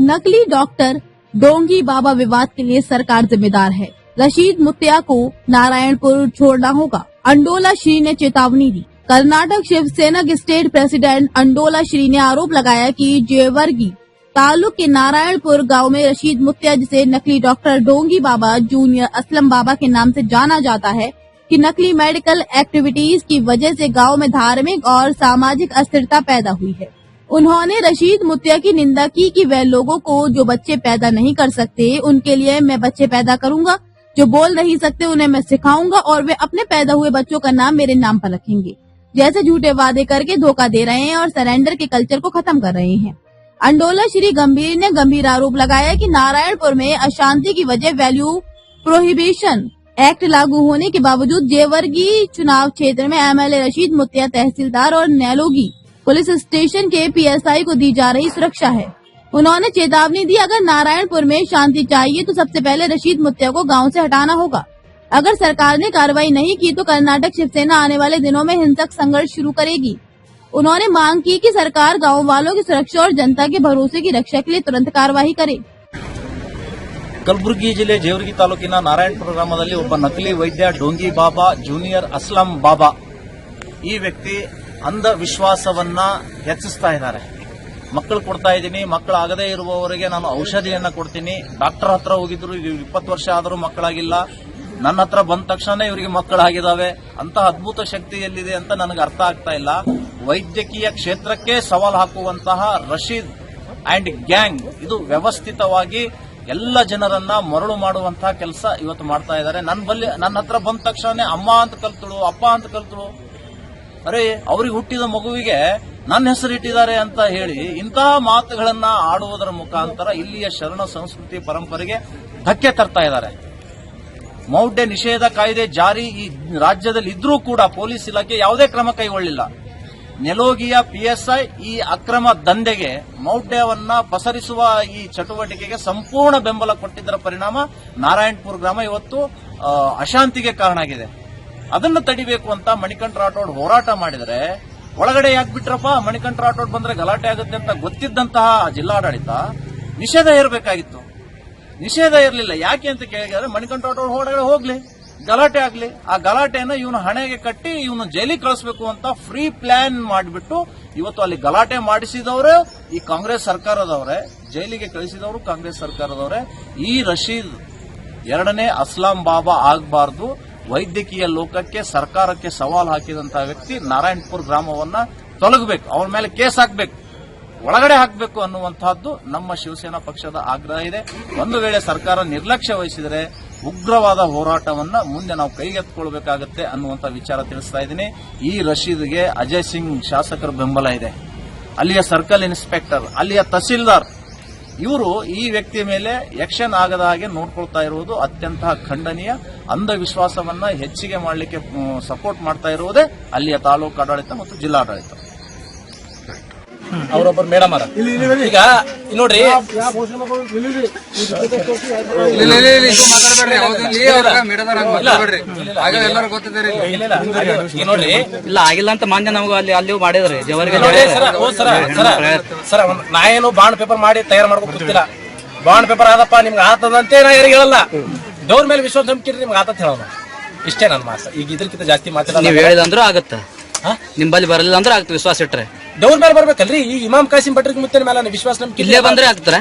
नकली डॉक्टर डोंगी बाबा विवाद के लिए सरकार जिम्मेदार है। रशीद मुत्तिया को नारायणपुर छोड़ना होगा। अंडोला श्री ने चेतावनी दी। कर्नाटक शिवसेना के स्टेट प्रेसिडेंट अंडोला श्री ने आरोप लगाया कि जेवर्गी तालुक के नारायणपुर गाँव में रशीद मुत्तिया, जिसे नकली डॉक्टर डोंगी बाबा जूनियर असलम बाबा के नाम से जाना जाता है, कि नकली मेडिकल एक्टिविटीज़ की वजह से गाँव में धार्मिक और सामाजिक अस्थिरता पैदा हुई है। उन्होंने रशीद मुतिया की निंदा की कि वह लोगों को जो बच्चे पैदा नहीं कर सकते, उनके लिए मैं बच्चे पैदा करूँगा। जो बोल नहीं सकते, उन्हें मैं सिखाऊँगा और वे अपने पैदा हुए बच्चों का नाम मेरे नाम पर रखेंगे। जैसे झूठे वादे करके धोखा दे रहे हैं और सरेंडर के कल्चर को खत्म कर रहे हैं। अंडोला श्री गंभीर ने गंभीर आरोप लगाया कि नारायणपुर में अशांति की वजह वैल्यू प्रोहिबिशन एक्ट लागू होने के बावजूद जेवर्गी चुनाव क्षेत्र में एमएलए रशीद मुतिया तहसीलदार और नैलोगी पुलिस स्टेशन के पीएसआई को दी जा रही सुरक्षा है उन्होंने चेतावनी दी अगर नारायणपुर में शांति चाहिए तो सबसे पहले रशीद मुत्तिया को गांव से हटाना होगा अगर सरकार ने कार्रवाई नहीं की तो कर्नाटक शिवसेना आने वाले दिनों में हिंसक संघर्ष शुरू करेगी उन्होंने मांग की कि सरकार गांव वालों की सुरक्षा और जनता के भरोसे की रक्षा के लिए तुरंत कार्यवाही करे ಕಲಬುರಗಿ ಜಿಲ್ಲೆ ಜೇವರ್ಗಿ ತಾಲೂಕಿನ ನಾರಾಯಣಪುರ ಗ್ರಾಮದಲ್ಲಿ ಒಬ್ಬ ನಕಲಿ ವೈದ್ಯ ಡೋಂಗಿ ಬಾಬಾ ಜೂನಿಯರ್ ಅಸ್ಲಂ ಬಾಬಾ ಈ ವ್ಯಕ್ತಿ ಅಂಧವಿಶ್ವಾಸವನ್ನ ಹೆಚ್ಚಿಸ್ತಾ ಇದ್ದಾರೆ. ಮಕ್ಕಳು ಕೊಡ್ತಾ ಇದ್ದೀನಿ ಮಕ್ಕಳು ಆಗದೇ ಇರುವವರಿಗೆ ನಾನು ಔಷಧಿಯನ್ನ ಕೊಡ್ತೀನಿ. ಡಾಕ್ಟರ್ ಹತ್ರ ಹೋಗಿದ್ರು ಇಪ್ಪತ್ತು ವರ್ಷ ಆದರೂ ಮಕ್ಕಳಾಗಿಲ್ಲ. ನನ್ನ ಹತ್ರ ಬಂದ ತಕ್ಷಣ ಇವರಿಗೆ ಮಕ್ಕಳಾಗಿದ್ದಾವೆ ಅಂತ ಅದ್ಭುತ ಶಕ್ತಿ ಎಲ್ಲಿದೆ ಅಂತ ನನಗೆ ಅರ್ಥ ಆಗ್ತಾ ಇಲ್ಲ. ವೈದ್ಯಕೀಯ ಕ್ಷೇತ್ರಕ್ಕೆ ಸವಾಲು ಹಾಕುವಂತಹ ರಶೀದ್ ಅಂಡ್ ಗ್ಯಾಂಗ್. ಇದು ವ್ಯವಸ್ಥಿತವಾಗಿ ಎಲ್ಲ ಜನರನ್ನ ಮರಳು ಮಾಡುವಂತಹ ಕೆಲಸ ಇವತ್ತು ಮಾಡ್ತಾ ಇದ್ದಾರೆ. ನನ್ನ ಬಲ್ಲಿ ನನ್ನ ಹತ್ರ ಬಂದ ತಕ್ಷಣ ಅಮ್ಮ ಅಂತ ಕಲ್ತಳು, ಅಪ್ಪ ಅಂತ ಕಲ್ತಳು. ಅರೆ, ಅವ್ರಿಗೆ ಹುಟ್ಟಿದ ಮಗುವಿಗೆ ನನ್ನ ಹೆಸರು ಇಟ್ಟಿದ್ದಾರೆ ಅಂತ ಹೇಳಿ ಇಂತಹ ಮಾತುಗಳನ್ನ ಆಡುವುದರ ಮುಖಾಂತರ ಇಲ್ಲಿಯ ಶರಣ ಸಂಸ್ಕೃತಿ ಪರಂಪರೆಗೆ ಧಕ್ಕೆ ತರ್ತಾ ಇದ್ದಾರೆ. ಮೌಢ್ಯ ನಿಷೇಧ ಕಾಯ್ದೆ ಜಾರಿ ಈ ರಾಜ್ಯದಲ್ಲಿ ಇದ್ರೂ ಕೂಡ ಪೊಲೀಸ್ ಇಲಾಖೆ ಯಾವುದೇ ಕ್ರಮ ಕೈಗೊಳ್ಳಿಲ್ಲ. ನೆಲೋಗಿಯ ಪಿಎಸ್ಐ ಈ ಅಕ್ರಮ ದಂಧೆಗೆ ಮೌಢ್ಯವನ್ನ ಪಸರಿಸುವ ಈ ಚಟುವಟಿಕೆಗೆ ಸಂಪೂರ್ಣ ಬೆಂಬಲ ಕೊಟ್ಟಿದ್ದರ ಪರಿಣಾಮ ನಾರಾಯಣಪುರ ಗ್ರಾಮ ಇವತ್ತು ಅಶಾಂತಿಗೆ ಕಾರಣ ಆಗಿದೆ ಅದನ್ನ ತಡಿಬೇಕು ಅಂತ ಮಣಿಕಂಠ ರಾಠೋಡ್ ಹೋರಾಟ ಮಾಡಿದರೆ ಒಳಗಡೆ ಯಾಕೆ ಬಿಟ್ರಪ್ಪ? ಮಣಿಕಂಠ ರಾಠೋಡ್ ಬಂದ್ರೆ ಗಲಾಟೆ ಆಗುತ್ತೆ ಅಂತ ಗೊತ್ತಿದ್ದಂತಹ ಜಿಲ್ಲಾಡಳಿತ ನಿಷೇಧ ಇರಬೇಕಾಗಿತ್ತು ನಿಷೇಧ ಇರಲಿಲ್ಲ ಯಾಕೆ ಅಂತ ಕೇಳಿದ್ರೆ ಮಣಿಕಂಠ ರಾಠೋಡ್ ಹೊರಗಡೆ ಹೋಗ್ಲಿ. ಗಲಾಟೆ ಆಗ್ಲಿ. ಆ ಗಲಾಟೆಯನ್ನು ಇವನು ಹಣೆಗೆ ಕಟ್ಟಿ ಇವನು ಜೈಲಿಗೆ ಕಳಿಸ್ಬೇಕು ಅಂತ ಫ್ರೀ ಪ್ಲಾನ್ ಮಾಡಿಬಿಟ್ಟು ಇವತ್ತು ಅಲ್ಲಿ ಗಲಾಟೆ ಮಾಡಿಸಿದವರು ಈ ಕಾಂಗ್ರೆಸ್ ಸರ್ಕಾರದವರೇ, ಜೈಲಿಗೆ ಕಳಿಸಿದವರು ಕಾಂಗ್ರೆಸ್ ಸರ್ಕಾರದವರೇ. ಈ ರಶೀದ್ ಎರಡನೇ ಅಸ್ಲಾಂ ಬಾಬಾ ಆಗಬಾರ್ದು. ವೈದ್ಯಕೀಯ ಲೋಕಕ್ಕೆ, ಸರ್ಕಾರಕ್ಕೆ ಸವಾಲು ಹಾಕಿದಂತಹ ವ್ಯಕ್ತಿ ನಾರಾಯಣಪುರ ಗ್ರಾಮವನ್ನ ತೊಲಗಬೇಕು, ಅವನ ಮೇಲೆ ಕೇಸ್ ಹಾಕಬೇಕು, ಒಳಗಡೆ ಹಾಕಬೇಕು ಅನ್ನುವಂತಹದ್ದು ನಮ್ಮ ಶಿವಸೇನಾ ಪಕ್ಷದ ಆಗ್ರಹ ಇದೆ. ಒಂದು ವೇಳೆ ಸರ್ಕಾರ ನಿರ್ಲಕ್ಷ್ಯ ವಹಿಸಿದರೆ ಉಗ್ರವಾದ ಹೋರಾಟವನ್ನ ಮುಂದೆ ನಾವು ಕೈಗೆತ್ತಿಕೊಳ್ಬೇಕಾಗತ್ತೆ ಅನ್ನುವಂತ ವಿಚಾರ ತಿಳಿಸ್ತಾ ಇದ್ದೀನಿ. ಈ ರಶೀದ್ಗೆ ಅಜಯ್ ಸಿಂಗ್ ಶಾಸಕರ ಬೆಂಬಲ ಇದೆ. ಅಲ್ಲಿಯ ಸರ್ಕಲ್ ಇನ್ಸ್ಪೆಕ್ಟರ್, ಅಲ್ಲಿಯ ತಹಸೀಲ್ದಾರ್ ಇವರು ಈ ವ್ಯಕ್ತಿಯ ಮೇಲೆ ಯಕ್ಷನ್ ಆಗದ ಹಾಗೆ ನೋಡ್ಕೊಳ್ತಾ ಇರುವುದು ಅತ್ಯಂತ ಖಂಡನೀಯ. ಅಂಧವಿಶ್ವಾಸವನ್ನ ಹೆಚ್ಚಿಗೆ ಮಾಡಲಿಕ್ಕೆ ಸಪೋರ್ಟ್ ಮಾಡ್ತಾ ಇರುವುದೇ ಅಲ್ಲಿಯ ತಾಲೂಕು ಆಡಳಿತ ಮತ್ತು ಜಿಲ್ಲಾಡಳಿತ. ಅವರೊಬ್ಬರು ಮೇಡಮ್ ಅರ ಈಗ ಇಲ್ಲಿ ನೋಡ್ರಿ ನೋಡ್ರಿ. ಇಲ್ಲ ಆಗಿಲ್ಲ ಅಂತ ಮಾನ್ಯ ನಮ್ಗೆ ಅಲ್ಲಿ ಅಲ್ಲಿ ಮಾಡಿದ್ರಿ. ಜವರಿಗೆ ಸರ್ ಸರ ಓ ಸರ ಸರ ಸರ ನಾ ಏನು ಬಾಂಡ್ ಪೇಪರ್ ಮಾಡಿ ತಯಾರು ಮಾಡ್ಕೊಂಡು ಗೊತ್ತಿಲ್ಲ ಬಾಂಡ್ ಪೇಪರ್ ಆದಪ್ಪ ನಿಮ್ಗೆ ಆತದಂತೆ ನಾ ಯಾರಿಗೆ ಹೇಳಲ್ಲ. ಡೋರ್ ಮೇಲೆ ವಿಶ್ವಾಸ ನಂಬಿಕೆ ನಿಮ್ಗೆ ಆತತ್ ಹೇಳೋಣ ಇಷ್ಟೇ ನನ್ನ ಮಾಸ ಈಗ ಇದ್ರಕ್ಕಿಂತ ಜಾಸ್ತಿ ಮಾತಾಡೋದು ನೀವು ಹೇಳಿದಂದ್ರೂ ಆಗತ್ತ. ನಿಮ್ಮಲ್ಲಿ ನಿಂಬಲ್ಲಿ ಬರಲಿಲ್ಲ ಅಂದ್ರೆ ಆಗುತ್ತೆ ವಿಶ್ವಾಸ ಇಟ್ರೆ. ದೇವ್ರ ಮೇಲೆ ಬರ್ಬೇಕಲ್ರಿ? ಈ ಇಮಾಮ್ ಕಾಸಿಂ ಭಟ್ರಿಗೆ ಮುತ್ತಿನ ಮೇಲೆ ವಿಶ್ವಾಸ ನಮ್ಗೆ ಇಲ್ಲೇ ಬಂದ್ರೆ ಆಗ್ತಾರ